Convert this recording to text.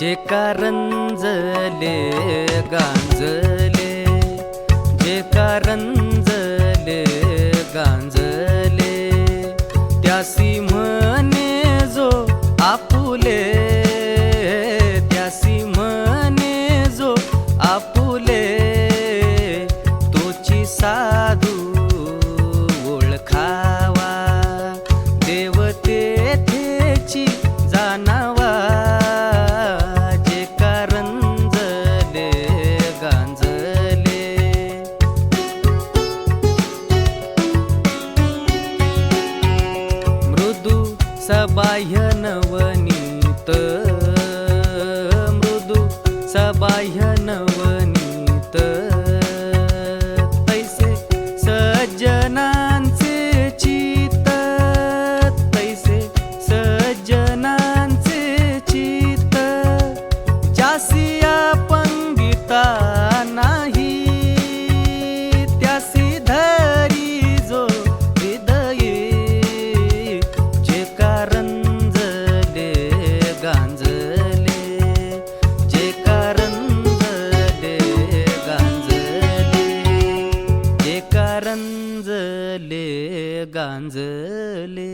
जे कारंजले गांजले. जे कारंजले गांजले. त्यासी म्हण सबाह्य नवनीत मृदु सबाह्य नव करंजले गांजले